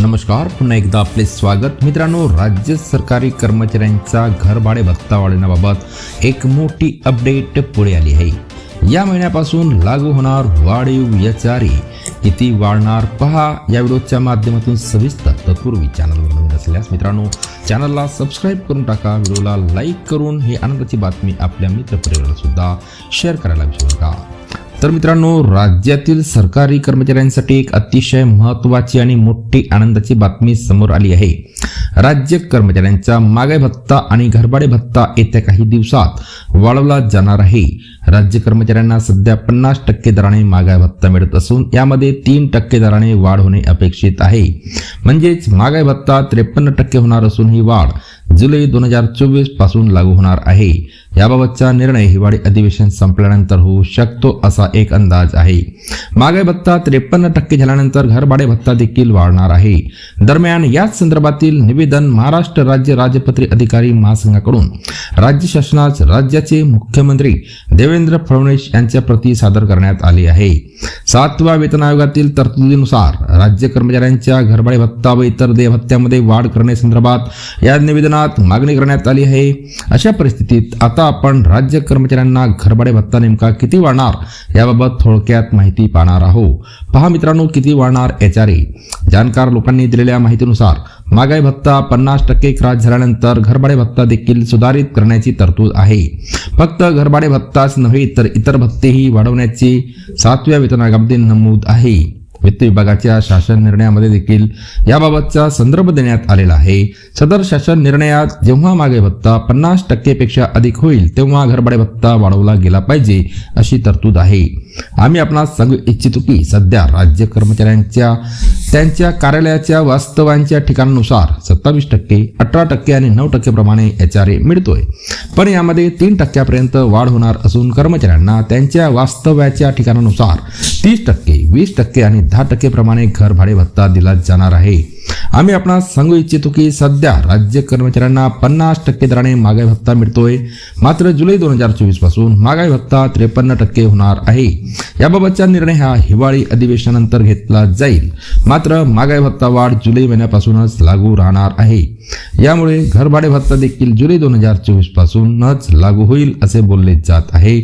नमस्कार पुन्हा एकदा आपले स्वागत. मित्रांनो राज्य सरकारी कर्मचाऱ्यांचा घरभाडे भत्ता वाढवण्याबाबत एक मोठी अपडेट पुढे आली आहे. या महिन्यापासून लागू होणार वाढीव याचारी. किती वाढणार पहा या व्हिडिओच्या माध्यमातून सविस्तर तत्पूर्वी चॅनलवर नवीन असल्यास मित्रांनो चॅनलला सबस्क्राईब करून टाका व्हिडिओला लाईक करून ही आनंदाची बातमी आपल्या मित्रपरिवाराला सुद्धा शेअर करायला विसरू नका. तर मित्रांनो राज्यातील सरकारी कर्मचाऱ्यांसाठी एक अतिशय महत्त्वाची आणि मोठी आनंदाची बातमी समोर आली आहे. राज्य कर्मचाऱ्यांचा मागाई भत्ता आणि घरभाडे भत्ता येत्या काही दिवसात वाढवला जाणार आहे. राज्य कर्मचाऱ्यांना सध्या पन्नास टक्के दराने मागाय भत्ता मिळत असून यामध्ये तीन टक्के दराने वाढ होणे अपेक्षित आहे. म्हणजेच मागाय भत्ता त्रेपन्न टक्के होणार असून ही वाढ जुलै दोन हजार चोवीसपासून लागू होणार आहे. याबाबतचा निर्णय हिवाळी अधिवेशन संपल्यानंतर होऊ शकतो असा एक अंदाज आहे. मागे भत्ता त्रेपन्न टक्के झाल्यानंतर घरभाडे भत्ता देखील वाढणार आहे. दरम्यान याच संदर्भातील निवेदन महाराष्ट्र राज्य राजपत्री अधिकारी महासंघाकडून राज्य शासनास राज्याचे मुख्यमंत्री देवेंद्र फडणवीस यांच्या प्रती सादर करण्यात आले आहे. सातव्या वेतन आयोगातील तरतुदीनुसार राज्य कर्मचाऱ्यांच्या घरभाडे भत्ता व इतर देय भत्त्यामध्ये वाढ करण्यासंदर्भात या निवेदनात मागणी करण्यात आली आहे. अशा परिस्थितीत आता आपण राज्य कर्मचाऱ्यांना घरभाडे भत्ता नेमका किती वाढणार याबाबत थोडक्यात माहिती पाहणार आहोत. पहा मित्रांनो किती वाढणार ए जाणकार लोकांनी दिलेल्या माहितीनुसार महागाई भत्ता पन्नास टक्के क्रास झाल्यानंतर घरभाडे भत्ता देखील सुधारित करण्याची तरतूद आहे. फक्त घरभाडे भत्ताच नव्हे तर इतर भत्तेही वाढवण्याची सातव्या वेतन आयोगामध्ये नमूद आहे. वित्त विभागाच्या शासन निर्णयामध्ये देखील याबाबतचा संदर्भ देण्यात आलेला आहे. सदर शासन निर्णयात जेव्हा मागे भत्ता पन्नास टक्केपेक्षा अधिक होईल तेव्हा घरभाडे भत्ता वाढवला गेला पाहिजे अशी तरतूद आहे. आम्ही आपणास सांगू इच्छितो की सध्या राज्य कर्मचाऱ्यांच्या त्यांच्या कार्यालयाच्या वास्तवांच्या ठिकाणानुसार सत्तावीस टक्के अठरा टक्के आणि नऊ टक्केप्रमाणे एच आर ए मिळतोय. पण यामध्ये तीन टक्क्यापर्यंत वाढ होणार असून कर्मचाऱ्यांना त्यांच्या वास्तव्याच्या ठिकाणानुसार तीस टक्के वीस टक्के आणि दहा टक्केप्रमाणे घर भाडे भत्ता दिला जाणार आहे. आम्ही आपणास सांगू इच्छितो की सध्या राज्य कर्मचाऱ्यांना पन्नास टक्के दराने महागाई भत्ता मिळतोय. मात्र जुलै दोन हजार चोवीसपासून महागाई भत्ता त्रेपन्न टक्के होणार आहे. याबाबतचा निर्णय हा हिवाळी अधिवेशनानंतर घेतला जाईल. मात्र महागाई भत्ता वाढ जुलै महिन्यापासूनच लागू राहणार आहे. यामुळे घरभाडे भत्ता देखील जुलै दोन हजार चोवीस पासूनच लागू होईल असे बोलले जात आहे.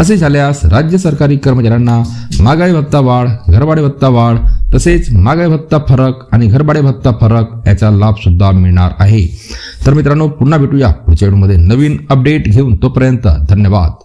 असे झाल्यास राज्य सरकारी कर्मचाऱ्यांना महागाई भत्ता वाढ घरभाडे भत्ता वाढ तसेच महागाई भत्ता फरक आणि घरभाडे भत्ता फरक याचा लाभ सुद्धा मिळणार आहे. तर मित्रांनो पुन्हा भेटूया पुढच्या व्हिडिओमध्ये नवीन अपडेट घेऊन तोपर्यंत धन्यवाद.